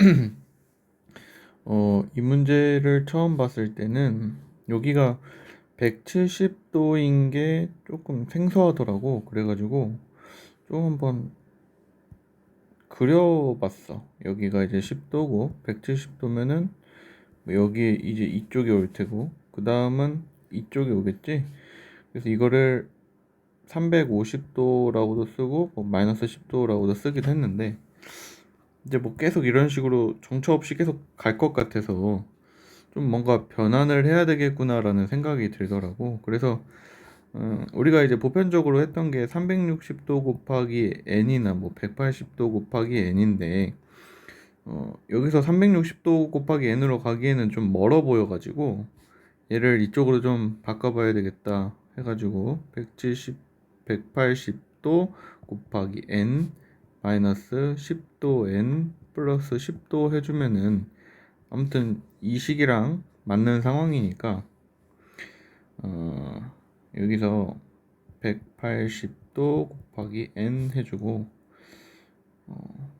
어, 이 문제를 처음 봤을 때는 여기가 170도인 게 조금 생소하더라고. 그래가지고 좀 한번 그려봤어. 여기가 이제 10도고 170도면은 여기 이제 이쪽이 올 테고 그 다음은 이쪽이 오겠지. 그래서 이거를 350도라고도 쓰고 뭐 마이너스 10도라고도 쓰기도 했는데 이제 뭐 계속 이런 식으로 정처 없이 계속 갈 것 같아서 좀 뭔가 변환을 해야 되겠구나라는 생각이 들더라고. 그래서 음, 우리가 이제 보편적으로 했던 게 360도 곱하기 n이나 뭐 180도 곱하기 n인데 어, 여기서 360도 곱하기 n으로 가기에는 좀 멀어 보여가지고 얘를 이쪽으로 좀 바꿔봐야 되겠다 해가지고 170, 180도 곱하기 n 마이너스 10도 n 플러스 10도 해주면은 아무튼 이 식이랑 맞는 상황이니까 어, 여기서 180도 곱하기 n 해주고 어,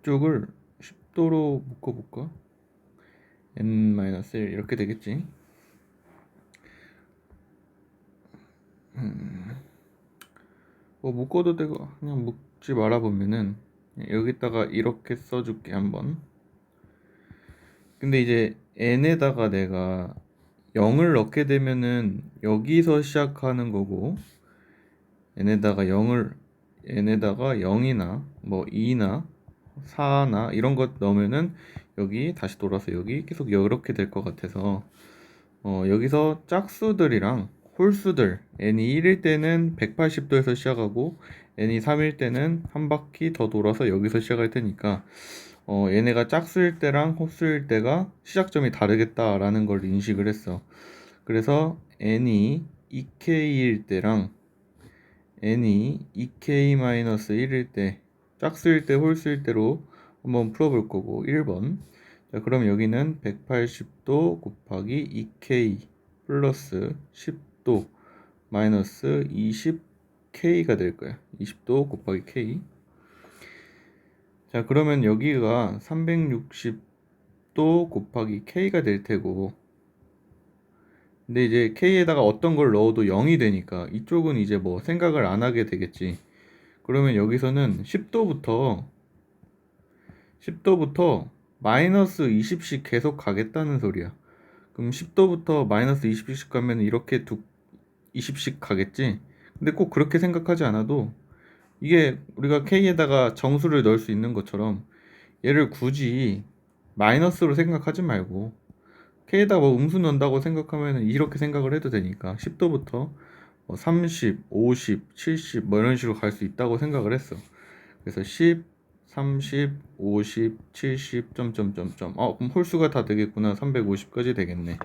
이쪽을 10도로 묶어볼까? n-1 이렇게 되겠지 음, 뭐 묶어도 되고 그냥 묶 지 말아 보면은 여기다가 이렇게 써줄게 한번. 근데 이제 n에다가 내가 0을 넣게 되면은 여기서 시작하는 거고 n에다가 0을 n에다가 0이나 뭐 2나 4나 이런 것 넣으면은 여기 다시 돌아서 여기 계속 이렇게 될 것 같아서 어 여기서 짝수들이랑 홀수들 n이 1일 때는 180도에서 시작하고 n이 3일 때는 한 바퀴 더 돌아서 여기서 시작할 테니까 어, 얘네가 짝수일 때랑 홀수일 때가 시작점이 다르겠다라는 걸 인식을 했어. 그래서 n이 2k일 때랑 n이 2k-1일 때 짝수일 때 홀수일 때로 한번 풀어볼 거고 1번 자 그럼 여기는 180도 곱하기 2k 플러스 10도 마이너스 20k가 될 거야. 20도 곱하기 k. 자 그러면 여기가 360도 곱하기 k가 될 테고. 근데 이제 k에다가 어떤 걸 넣어도 0이 되니까 이쪽은 이제 뭐 생각을 안 하게 되겠지. 그러면 여기서는 10도부터 10도부터 마이너스 20씩 계속 가겠다는 소리야. 그럼 10도부터 마이너스 20씩 가면 이렇게 두 20씩 가겠지 근데 꼭 그렇게 생각하지 않아도 이게 우리가 k에다가 정수를 넣을 수 있는 것처럼 얘를 굳이 마이너스로 생각하지 말고 k에다가 뭐 음수 넣는다고 생각하면 이렇게 생각을 해도 되니까 10도부터 뭐 30, 50, 70 뭐 이런 식으로 갈 수 있다고 생각을 했어. 그래서 10, 30, 50, 70 점점점점. 어 그럼 홀수가 다 되겠구나. 350까지 되겠네.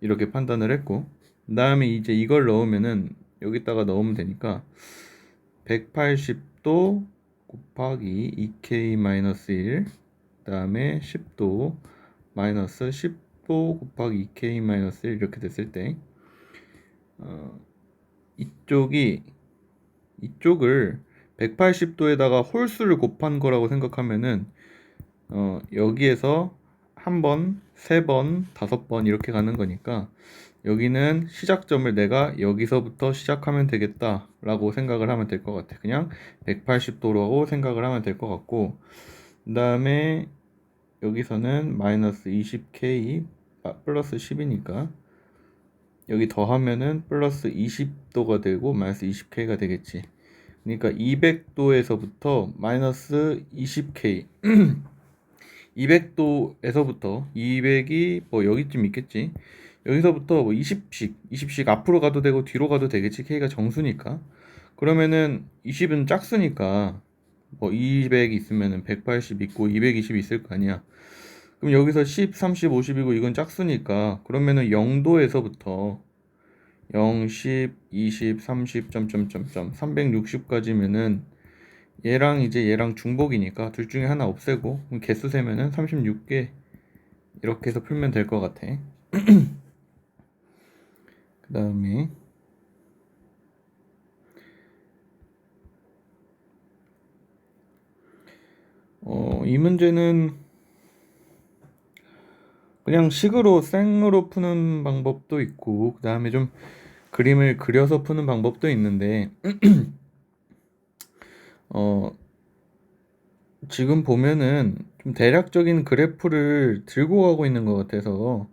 이렇게 판단을 했고 그 다음에 이제 이걸 넣으면은 여기다가 넣으면 되니까 180도 곱하기 2k-1 그 다음에 10도 마이너스 10도 곱하기 2k-1 이렇게 됐을 때 어, 이쪽이 이쪽을 180도에다가 홀수를 곱한 거라고 생각하면은 어, 여기에서 한 번, 세 번, 다섯 번 이렇게 가는 거니까 여기는 시작점을 내가 여기서부터 시작하면 되겠다 라고 생각을 하면 될 것 같아. 그냥 180도라고 생각을 하면 될 것 같고 그 다음에 여기서는 마이너스 20k 플러스 10이니까 여기 더하면은 플러스 20도가 되고 마이너스 20k가 되겠지. 그러니까 200도에서부터 마이너스 20k 200도에서부터 200이 뭐 여기쯤 있겠지. 여기서부터 뭐 20씩 20씩 앞으로 가도 되고 뒤로 가도 되겠지. k가 정수니까. 그러면은 20은 짝수니까 뭐 200 있으면은 180 있고 220 있을 거 아니야. 그럼 여기서 10, 30, 50이고 이건 짝수니까 그러면은 0도에서부터 0, 10, 20, 30, 점점점점 360까지면은 얘랑 이제 얘랑 중복이니까 둘 중에 하나 없애고 개수 세면은 36개 이렇게 해서 풀면 될 것 같아. 그 다음에 어, 이 문제는 그냥 식으로 생으로 푸는 방법도 있고 그 다음에 좀 그림을 그려서 푸는 방법도 있는데 어 지금 보면은 좀 대략적인 그래프를 들고 가고 있는 것 같아서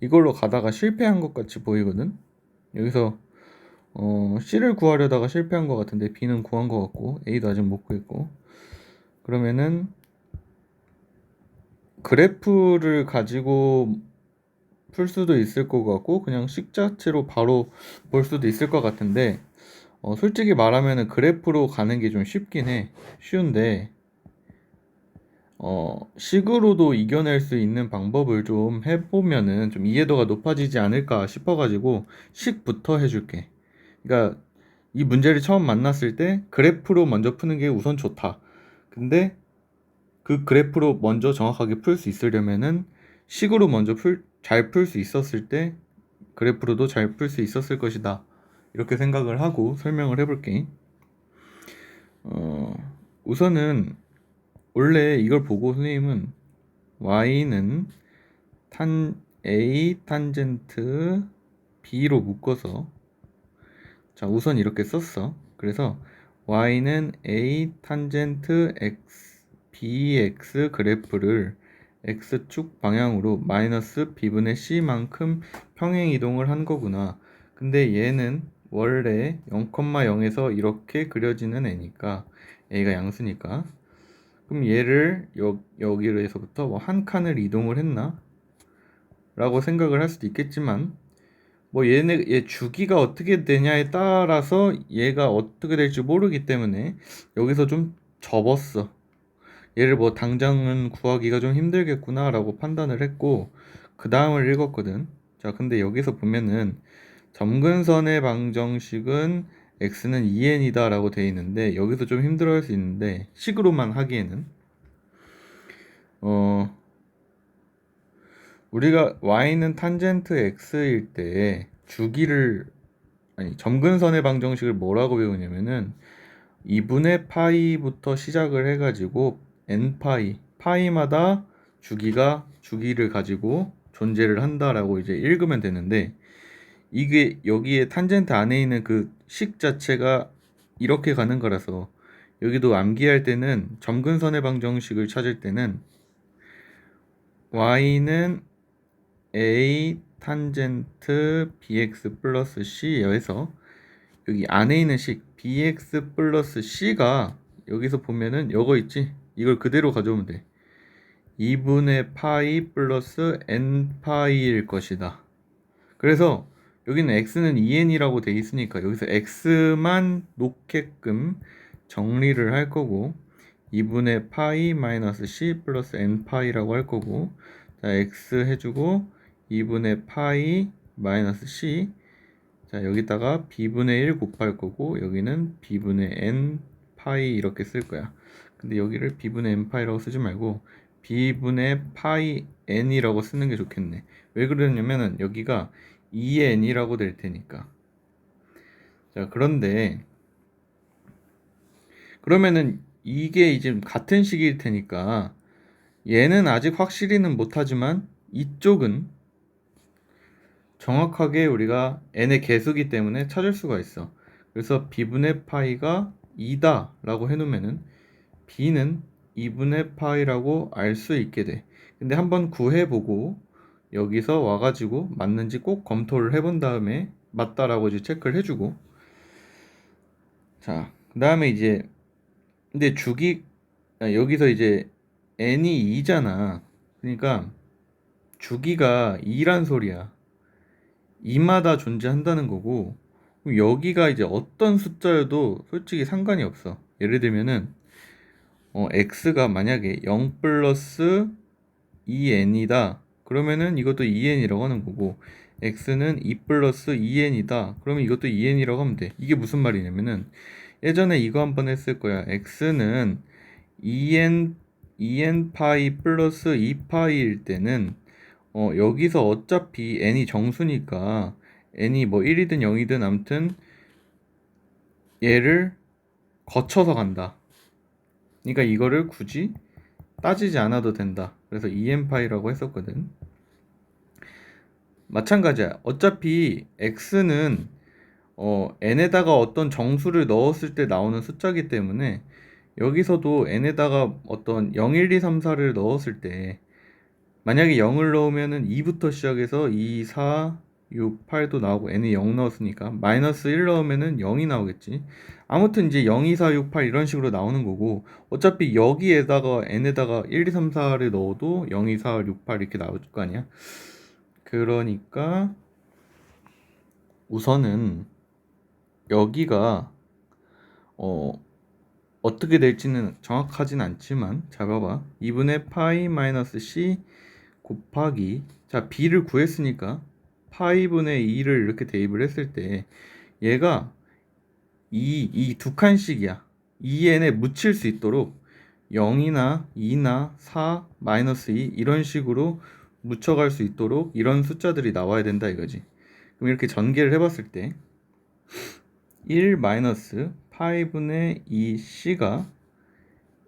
이걸로 가다가 실패한 것 같이 보이거든. 여기서 어, C를 구하려다가 실패한 것 같은데 B는 구한 것 같고 A도 아직 못 구했고. 그러면은 그래프를 가지고 풀 수도 있을 것 같고 그냥 식 자체로 바로 볼 수도 있을 것 같은데 어, 솔직히 말하면은 그래프로 가는 게 좀 쉽긴 해. 쉬운데 어, 식으로도 이겨낼 수 있는 방법을 좀 해보면은 좀 이해도가 높아지지 않을까 싶어가지고 식부터 해줄게. 그러니까 이 문제를 처음 만났을 때 그래프로 먼저 푸는 게 우선 좋다. 근데 그 그래프로 먼저 정확하게 풀 수 있으려면은 식으로 먼저 풀, 잘 풀 수 있었을 때 그래프로도 잘 풀 수 있었을 것이다. 이렇게 생각을 하고 설명을 해볼게. 어, 우선은 원래 이걸 보고 선생님은 y는 탄 a 탄젠트 b로 묶어서 자 우선 이렇게 썼어. 그래서 y는 a 탄젠트 x bx 그래프를 x축 방향으로 마이너스 b분의 c만큼 평행 이동을 한 거구나. 근데 얘는 원래 0,0에서 이렇게 그려지는 애니까 a가 양수니까 그럼 얘를 여, 여기로 해서부터 뭐 한 칸을 이동을 했나? 라고 생각을 할 수도 있겠지만 뭐 얘네 얘 주기가 어떻게 되냐에 따라서 얘가 어떻게 될지 모르기 때문에 여기서 좀 접었어. 얘를 뭐 당장은 구하기가 좀 힘들겠구나라고 판단을 했고 그 다음을 읽었거든. 자, 근데 여기서 보면은 점근선의 방정식은 x는 2n이다 라고 되어 있는데 여기서 좀 힘들어 할 수 있는데 식으로만 하기에는. 어 우리가 y는 탄젠트 x일 때 주기를 아니 점근선의 방정식을 뭐라고 배우냐면은 2분의 파이부터 시작을 해가지고 n 파이 파이마다 주기가 주기를 가지고 존재를 한다라고 이제 읽으면 되는데 이게 여기에 탄젠트 안에 있는 그 식 자체가 이렇게 가는 거라서 여기도 암기할 때는 점근선의 방정식을 찾을 때는 y는 a 탄젠트 bx 플러스 c여서 여기 안에 있는 식 bx 플러스 c가 여기서 보면은 이거 있지? 이걸 그대로 가져오면 돼. 2분의 파이 플러스 n 파이일 것이다. 그래서 여기는 x는 2n이라고 돼 있으니까 여기서 x만 놓게끔 정리를 할 거고 2분의 파이 마이너스 c 플러스 n 파이라고 할 거고 자 x 해주고 2분의 파이 마이너스 c 자 여기다가 b분의 1 곱할 거고 여기는 b분의 n 파이 이렇게 쓸 거야. 근데 여기를 b분의 n 파이라고 쓰지 말고 b분의 파이 n이라고 쓰는 게 좋겠네. 왜 그러냐면은 여기가 2n이라고 될 테니까. 자, 그런데 그러면은 이게 이제 같은 식일 테니까 얘는 아직 확실히는 못하지만 이쪽은 정확하게 우리가 n의 개수기 때문에 찾을 수가 있어. 그래서 b분의 파이가 2다 라고 해놓으면은 b는 2분의 파이라고 알 수 있게 돼. 근데 한번 구해보고 여기서 와가지고 맞는지 꼭 검토를 해본 다음에 맞다라고 이제 체크를 해주고 자, 그 다음에 이제 근데 주기 아, 여기서 이제 n이 2잖아. 그러니까 주기가 2란 소리야. 2마다 존재한다는 거고 여기가 이제 어떤 숫자여도 솔직히 상관이 없어. 예를 들면은 어, x가 만약에 0 플러스 2n이다. 그러면은 이것도 2n이라고 하는 거고 x는 2 플러스 2n이다. 그러면 이것도 2n이라고 하면 돼. 이게 무슨 말이냐면은 예전에 이거 한번 했을 거야. x는 2n 2n 파이 플러스 2파이일 때는 어, 여기서 어차피 n이 정수니까 n이 뭐 1이든 0이든 아무튼 얘를 거쳐서 간다. 그러니까 이거를 굳이 따지지 않아도 된다. 그래서 2n 파이라고 했었거든. 마찬가지야. 어차피 x는 어, n에다가 어떤 정수를 넣었을 때 나오는 숫자기 때문에 여기서도 n에다가 어떤 0, 1, 2, 3, 4를 넣었을 때 만약에 0을 넣으면은 2부터 시작해서 2, 4, 6, 8도 나오고 n이 0 넣었으니까 마이너스 1 넣으면은 0이 나오겠지. 아무튼 이제 0, 2, 4, 6, 8 이런 식으로 나오는 거고 어차피 여기에다가 n에다가 1, 2, 3, 4를 넣어도 0, 2, 4, 6, 8 이렇게 나올 거 아니야. 그러니까 우선은 여기가 어 어떻게 될지는 정확하진 않지만 자 봐봐. 2분의 파이 마이너스 c 곱하기 자 b를 구했으니까 파이분의 2를 이렇게 대입을 했을 때 얘가 이 이 두 칸씩이야. 2n에 묻힐 수 있도록 0이나 2나 4 마이너스 2 이런 식으로 묻혀갈 수 있도록 이런 숫자들이 나와야 된다 이거지 그럼 이렇게 전개를 해봤을 때 1 마이너스 파이분의 2 c가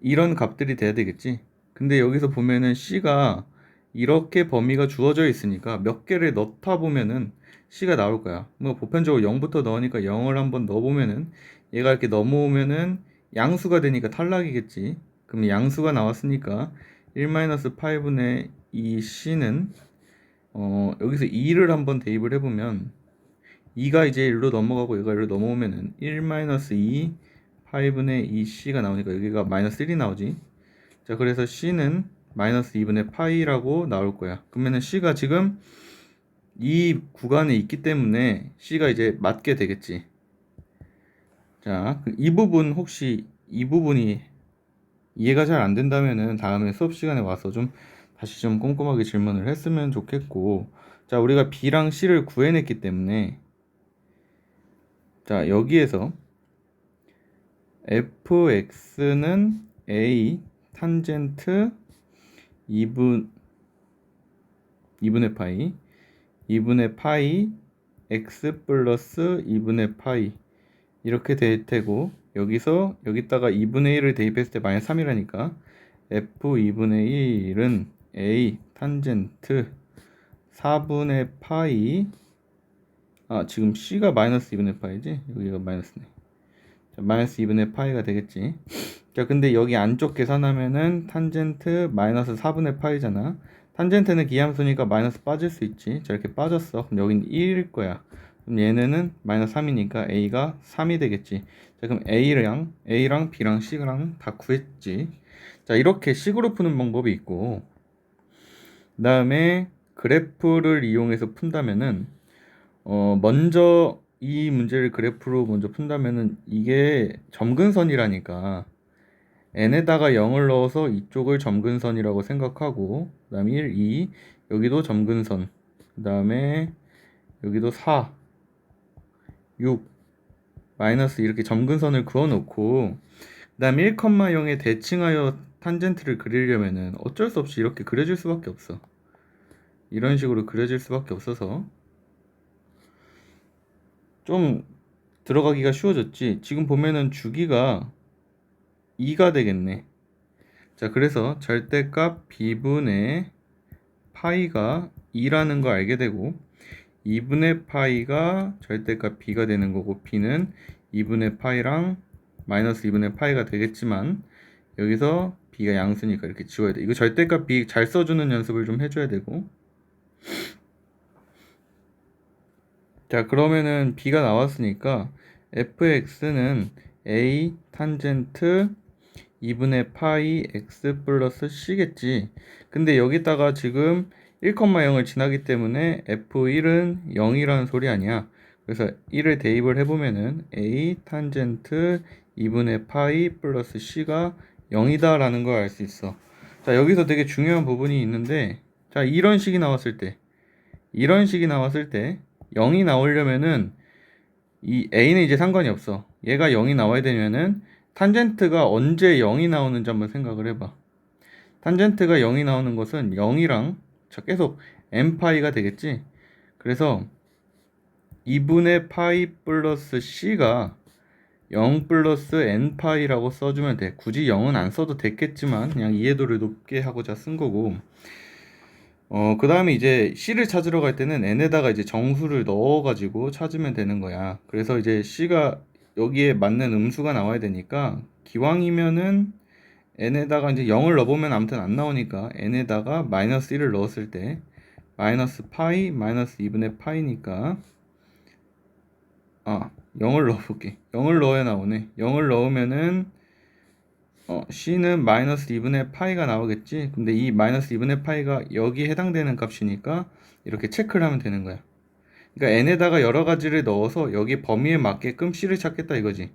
이런 값들이 돼야 되겠지. 근데 여기서 보면은 c가 이렇게 범위가 주어져 있으니까 몇 개를 넣다 보면은 c가 나올 거야. 뭐 보편적으로 0부터 넣으니까 0을 한번 넣어보면은 얘가 이렇게 넘어오면은 양수가 되니까 탈락이겠지. 그럼 양수가 나왔으니까 1 마이너스 파이분의 2 c는 어 여기서 2를 한번 대입을 해보면 2가 이제 1로 넘어가고 얘가 1로 넘어오면은 1-2 파이분의 2c가 나오니까 여기가 마이너스 1이 나오지. 자, 그래서 c는 마이너스 2분의 파이라고 나올 거야. 그러면은 c가 지금 이 구간에 있기 때문에 c가 이제 맞게 되겠지. 자, 그이 부분 혹시 이 부분이 이해가 잘 안 된다면은 다음에 수업 시간에 와서 좀 다시 좀 꼼꼼하게 질문을 했으면 좋겠고, 자, 우리가 b랑 c를 구해냈기 때문에 자, 여기에서 fx는 a 탄젠트 2분 2분의 파이 2분의 파이 x 플러스 2분의 파이. 이렇게 될 테고 여기서 여기다가 2분의 1을 대입했을 때 마이너스 3이라니까. F 2분의 1은 a 탄젠트. 4분의 파이. 아 지금 c가 마이너스 2분의 파이지? 여기가 마이너스네. 자, 마이너스 2분의 파이가 되겠지. 자 근데 여기 안쪽 계산하면은 탄젠트 마이너스 4분의 파이잖아. 탄젠트는 기함수니까 마이너스 빠질 수 있지. 자 이렇게 빠졌어. 그럼 여긴 1일 거야. 그럼 얘네는 마이너스 3이니까 a가 3이 되겠지. 자 그럼 a랑 a랑 b랑 c랑 다 구했지. 자 이렇게 식으로 푸는 방법이 있고 그 다음에 그래프를 이용해서 푼다면은 어 먼저 이 문제를 그래프로 먼저 푼다면은 이게 점근선이라니까. n에다가 0을 넣어서 이쪽을 점근선이라고 생각하고 그 다음에 1, 2 여기도 점근선 그 다음에 여기도 4 6 마이너스 이렇게 점근선을 그어 놓고 그 다음에 1,0에 대칭하여 탄젠트를 그리려면은 어쩔 수 없이 이렇게 그려질 수밖에 없어 이런 식으로 그려질 수밖에 없어서 좀 들어가기가 쉬워졌지. 지금 보면은 주기가 2가 되겠네. 자, 그래서 절대값 b분의 파이가 2라는 거 알게 되고 2분의 파이가 절대값 b가 되는 거고 b는 2분의 파이랑 마이너스 2분의 파이가 되겠지만 여기서 b가 양수니까 이렇게 지워야 돼. 이거 절대값 b 잘 써주는 연습을 좀 해줘야 되고. 자 그러면은 b가 나왔으니까 fx는 a 탄젠트 2분의 파이 x 플러스 c겠지. 근데 여기다가 지금 1,0을 지나기 때문에 f1은 0이라는 소리 아니야. 그래서 1을 대입을 해보면은 a 탄젠트 2분의 파이 플러스 c가 0이다 라는 걸 알 수 있어 자 여기서 되게 중요한 부분이 있는데 자 이런 식이 나왔을 때 이런 식이 나왔을 때 0이 나오려면은 이 a는 이제 상관이 없어. 얘가 0이 나와야 되면은 탄젠트가 언제 0이 나오는지 한번 생각을 해봐. 탄젠트가 0이 나오는 것은 0이랑 자 계속 n파이가 되겠지. 그래서 2분의 파이 플러스 c가 0 플러스 n파이라고 써주면 돼. 굳이 0은 안 써도 됐겠지만 그냥 이해도를 높게 하고자 쓴 거고 어, 그 다음에 이제 C를 찾으러 갈 때는 N에다가 이제 정수를 넣어가지고 찾으면 되는 거야. 그래서 이제 C가 여기에 맞는 음수가 나와야 되니까 기왕이면은 N에다가 이제 0을 넣어보면 아무튼 안 나오니까 N에다가 마이너스 1을 넣었을 때 마이너스 파이 마이너스 2분의 파이니까 아 0을 넣어볼게. 0을 넣어야 나오네. 0을 넣으면은 어, C는 마이너스 2분의 파이가 나오겠지? 근데 이 마이너스 2분의 파이가 여기에 해당되는 값이니까 이렇게 체크를 하면 되는 거야. 그러니까 n에다가 여러 가지를 넣어서 여기 범위에 맞게끔 c를 찾겠다 이거지.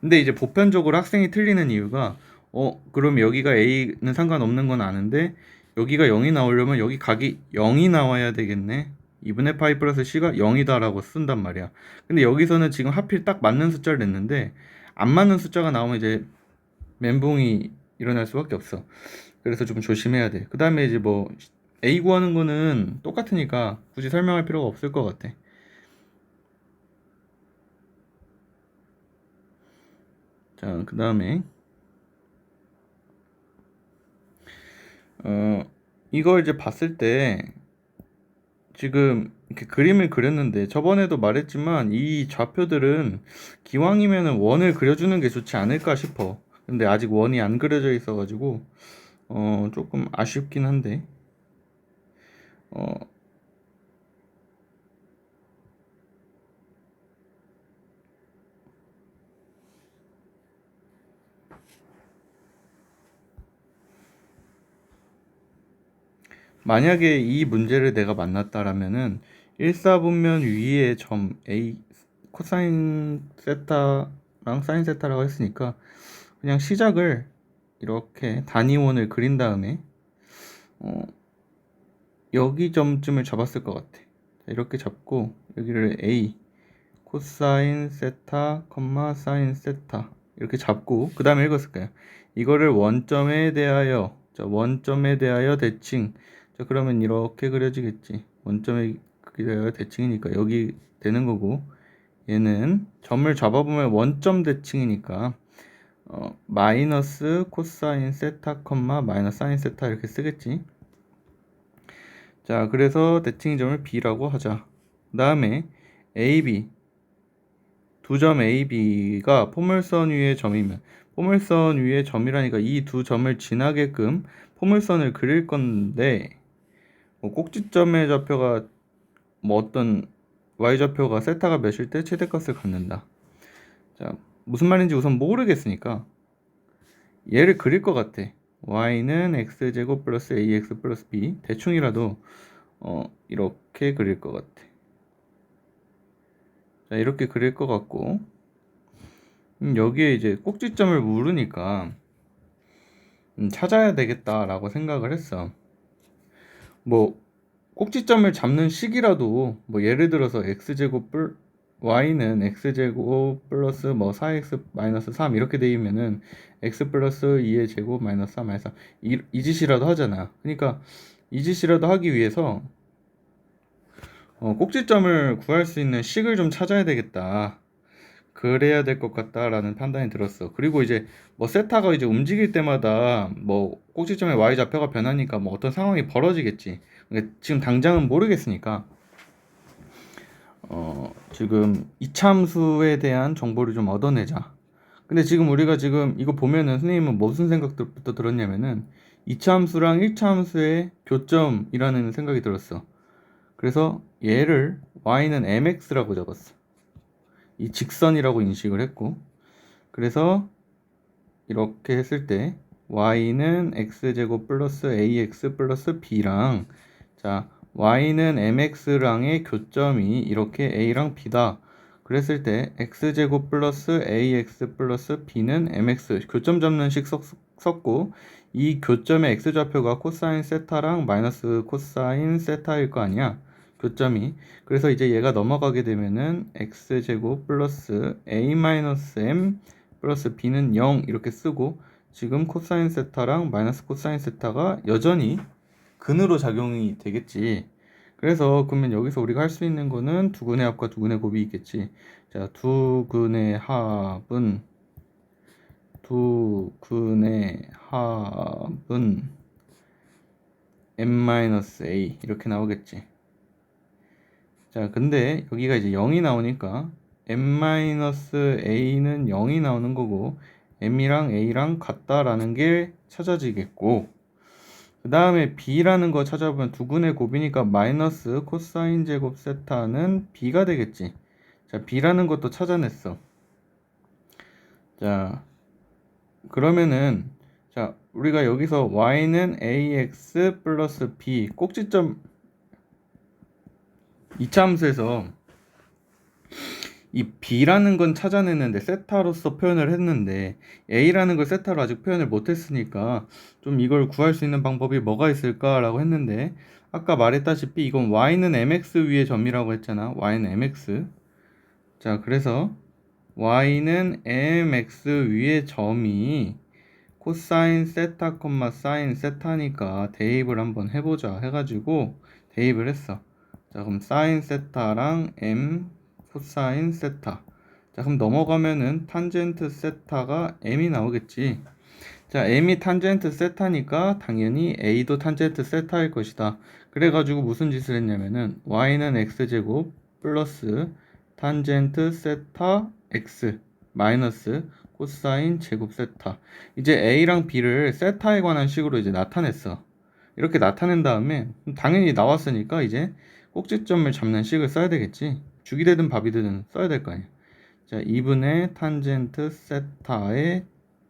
근데 이제 보편적으로 학생이 틀리는 이유가 어 그럼 여기가 a는 상관없는 건 아는데 여기가 0이 나오려면 여기 각이 0이 나와야 되겠네 2분의 파이 플러스 c가 0이다 라고 쓴단 말이야. 근데 여기서는 지금 하필 딱 맞는 숫자를 냈는데 안 맞는 숫자가 나오면 이제 멘붕이 일어날 수밖에 없어. 그래서 좀 조심해야 돼 그 다음에 이제 뭐 A 구하는 거는 똑같으니까 굳이 설명할 필요가 없을 것 같아. 자, 그 다음에 어, 이걸 이제 봤을 때 지금 이렇게 그림을 그렸는데 저번에도 말했지만 이 좌표들은 기왕이면은 원을 그려주는 게 좋지 않을까 싶어. 근데 아직 원이 안 그려져 있어가지고 어, 조금 아쉽긴 한데 어, 만약에 이 문제를 내가 만났다라면은 1사분면 위에 점 A 코사인 세타랑 사인 세타라고 했으니까 그냥 시작을 이렇게 단위원을 그린 다음에 어 여기 점쯤을 잡았을 것 같아. 이렇게 잡고 여기를 A 코사인 세타 컴마 사인 세타 이렇게 잡고 그 다음에 읽었을 까요 이거를 원점에 대하여 자, 원점에 대하여 대칭 자 그러면 이렇게 그려지겠지. 원점에 대하여 대칭이니까 여기 되는 거고 얘는 점을 잡아보면 원점 대칭이니까 어, 마이너스 코사인 세타 컴마 마이너스 사인 세타 이렇게 쓰겠지? 자 그래서 대칭 점을 B라고 하자. 그 다음에 AB 두 점 AB가 포물선 위의 점이면 포물선 위의 점이라니까 이 두 점을 지나게끔 포물선을 그릴 건데 뭐 꼭지점의 좌표가 뭐 어떤 y좌표가 세타가 몇일 때 최대값을 갖는다. 자, 무슨 말인지 우선 모르겠으니까 얘를 그릴 것 같아. y는 x제곱 플러스 ax 플러스 b 대충이라도 어, 이렇게 그릴 것 같아. 자, 이렇게 그릴 것 같고 음, 여기에 이제 꼭지점을 물으니까 음, 찾아야 되겠다라고 생각을 했어. 뭐 꼭지점을 잡는 식이라도 뭐 예를 들어서 x제곱 플 y는 x제곱 플러스 뭐 4x 마이너스 3 이렇게 되면은 x 플러스 2의 제곱 마이너스 3 마이너스 3 이, 이 짓이라도 하잖아. 그러니까 이 짓이라도 하기 위해서 어, 꼭지점을 구할 수 있는 식을 좀 찾아야 되겠다 그래야 될 것 같다라는 판단이 들었어. 그리고 이제 뭐 세타가 이제 움직일 때마다 뭐 꼭지점의 y 좌표가 변하니까 뭐 어떤 상황이 벌어지겠지. 근데 지금 당장은 모르겠으니까 어 지금 이참수에 대한 정보를 좀 얻어내자. 근데 지금 우리가 지금 이거 보면은 선생님은 무슨 생각부터 들었냐면은 이참수랑 일참수의 교점이라는 생각이 들었어. 그래서 얘를 y는 mx라고 적었어. 이 직선이라고 인식을 했고 그래서 이렇게 했을 때 y는 x제곱 플러스 ax 플러스 b랑 자 y는 mx랑의 교점이 이렇게 a랑 b다. 그랬을 때 x제곱 플러스 ax 플러스 b는 mx 교점 잡는 식 썼고 이 교점의 x좌표가 코사인 세타랑 마이너스 코사인 세타일 거 아니야 교점이. 그래서 이제 얘가 넘어가게 되면은 x제곱 플러스 a 마이너스 m 플러스 b는 0 이렇게 쓰고 지금 코사인 세타랑 마이너스 코사인 세타가 여전히 근으로 작용이 되겠지. 그래서 그러면 여기서 우리가 할 수 있는 거는 두 근의 합과 두 근의 곱이 있겠지. 자 두 근의 합은 두 근의 합은 m-a 이렇게 나오겠지. 자, 근데 여기가 이제 0이 나오니까 m-a는 0이 나오는 거고 m이랑 a랑 같다라는 게 찾아지겠고 그 다음에 b라는 거 찾아보면 두근의 곱이니까 마이너스 코사인 제곱 세타는 b가 되겠지. 자, b라는 것도 찾아냈어. 자, 그러면은 자, 우리가 여기서 y는 ax 플러스 b 꼭지점 이차함수에서 이 b라는 건 찾아냈는데 세타로서 표현을 했는데 a라는 걸 세타로 아직 표현을 못했으니까 좀 이걸 구할 수 있는 방법이 뭐가 있을까라고 했는데 아까 말했다시피 이건 y는 mx 위의 점이라고 했잖아. y는 mx. 자 그래서 y는 mx 위의 점이 코사인 세타 콤마 사인 세타니까 대입을 한번 해보자 해가지고 대입을 했어 자 그럼 사인 세타랑 m 코사인 세타. 자 그럼 넘어가면은 탄젠트 세타가 m이 나오겠지. 자 m이 탄젠트 세타니까 당연히 a도 탄젠트 세타일 것이다. 그래가지고 무슨 짓을 했냐면은 y는 x제곱 플러스 탄젠트 세타 x 마이너스 코사인 제곱 세타. 이제 a랑 b를 세타에 관한 식으로 이제 나타냈어. 이렇게 나타낸 다음에 당연히 나왔으니까 이제 꼭지점을 잡는 식을 써야 되겠지? 죽이 되든 밥이 되든 써야 될 거 아니야. 자 2분의 탄젠트 세타의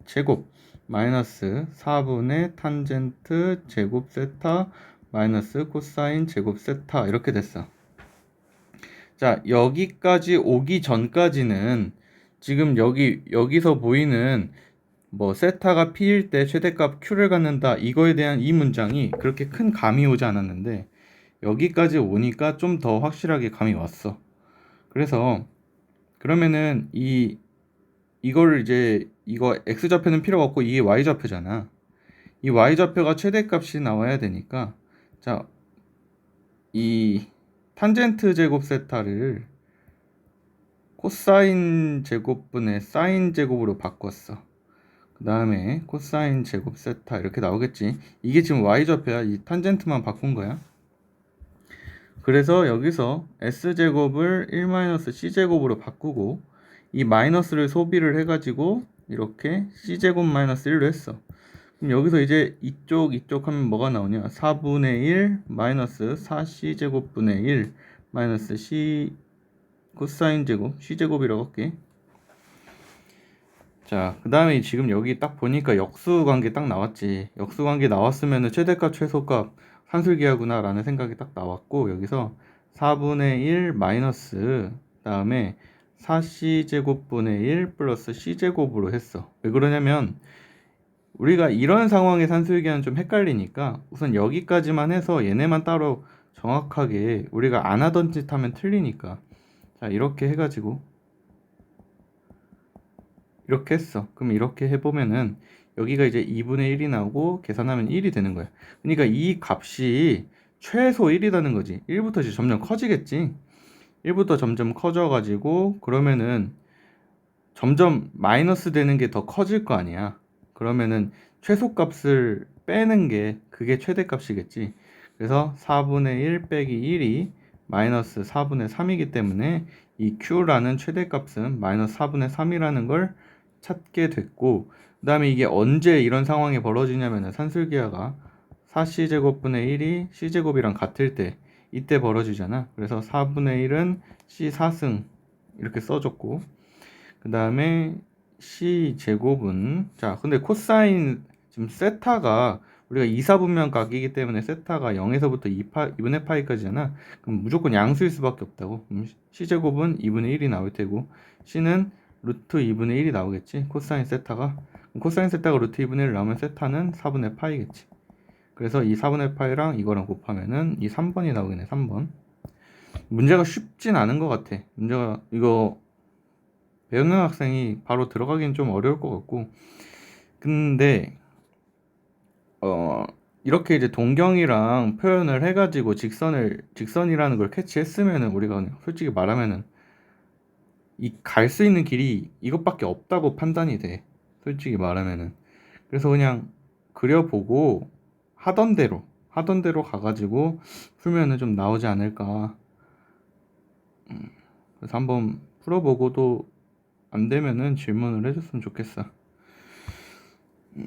제곱 마이너스 4분의 탄젠트 제곱 세타 마이너스 코사인 제곱 세타 이렇게 됐어. 자 여기까지 오기 전까지는 지금 여기 여기서 보이는 뭐 세타가 p일 때 최대값 q를 갖는다 이거에 대한 이 문장이 그렇게 큰 감이 오지 않았는데 여기까지 오니까 좀 더 확실하게 감이 왔어. 그래서 그러면은 이 이거를 이제 이거 x 좌표는 필요가 없고 이게 y 좌표잖아. 이 y 좌표가 최대값이 나와야 되니까 자 이 탄젠트 제곱 세타를 코사인 제곱분의 사인 제곱으로 바꿨어. 그 다음에 코사인 제곱 세타 이렇게 나오겠지. 이게 지금 y 좌표야. 이 탄젠트만 바꾼 거야. 그래서 여기서 s제곱을 1-c제곱으로 바꾸고 이 마이너스를 소비를 해가지고 이렇게 c제곱 마이너스 1로 했어. 그럼 여기서 이제 이쪽 이쪽 하면 뭐가 나오냐? 4분의 1 마이너스 4c제곱분의 1 마이너스 c 코사인 제곱 c제곱이라고 할게. 자 그 다음에 지금 여기 딱 보니까 역수 관계 딱 나왔지. 역수 관계 나왔으면 최대값 최소값 산술기하구나 라는 생각이 딱 나왔고 여기서 4분의 1 마이너스 다음에 4c제곱분의 1 플러스 c제곱으로 했어. 왜 그러냐면 우리가 이런 상황의 산술기하는 좀 헷갈리니까 우선 여기까지만 해서 얘네만 따로 정확하게 우리가 안 하던 짓 하면 틀리니까. 자 이렇게 해가지고 이렇게 했어. 그럼 이렇게 해보면은 여기가 이제 2분의 1이 나오고 계산하면 1이 되는 거야. 그러니까 이 값이 최소 1이라는 거지. 1부터 이제 점점 커지겠지. 1부터 점점 커져가지고 그러면은 점점 마이너스 되는 게 더 커질 거 아니야. 그러면은 최소값을 빼는 게 그게 최대값이겠지. 그래서 4분의 1 빼기 1이 마이너스 4분의 3이기 때문에 이 q라는 최대값은 마이너스 4분의 3이라는 걸 찾게 됐고 그 다음에 이게 언제 이런 상황이 벌어지냐면은 산술기하가 4c제곱분의 1이 c제곱이랑 같을 때 이때 벌어지잖아. 그래서 4분의 1은 c4승 이렇게 써줬고 그 다음에 c제곱은 자 근데 코사인 지금 세타가 우리가 2, 4분면 각이기 때문에 세타가 0에서부터 2파, 2분의 파이까지잖아. 그럼 무조건 양수일 수밖에 없다고. c제곱은 2분의 1이 나올 테고 c는 루트 2분의 1이 나오겠지? 코사인 세타가 코사인 세타가 루트 2분의 1 나오면 세타는 4분의 파이겠지. 그래서 이 4분의 파이랑 이거랑 곱하면은 이 3번이 나오겠네, 3번. 문제가 쉽진 않은 것 같아. 문제가, 이거, 배우는 학생이 바로 들어가긴 좀 어려울 것 같고. 근데, 어, 이렇게 이제 동경이랑 표현을 해가지고 직선을, 직선이라는 걸 캐치했으면은 우리가 솔직히 말하면은 이 갈 수 있는 길이 이것밖에 없다고 판단이 돼. 솔직히 말하면은 그래서 그냥 그려보고 하던 대로 하던 대로 가가지고 풀면은 좀 나오지 않을까. 음, 그래서 한번 풀어보고도 안 되면은 질문을 해줬으면 좋겠어. 음,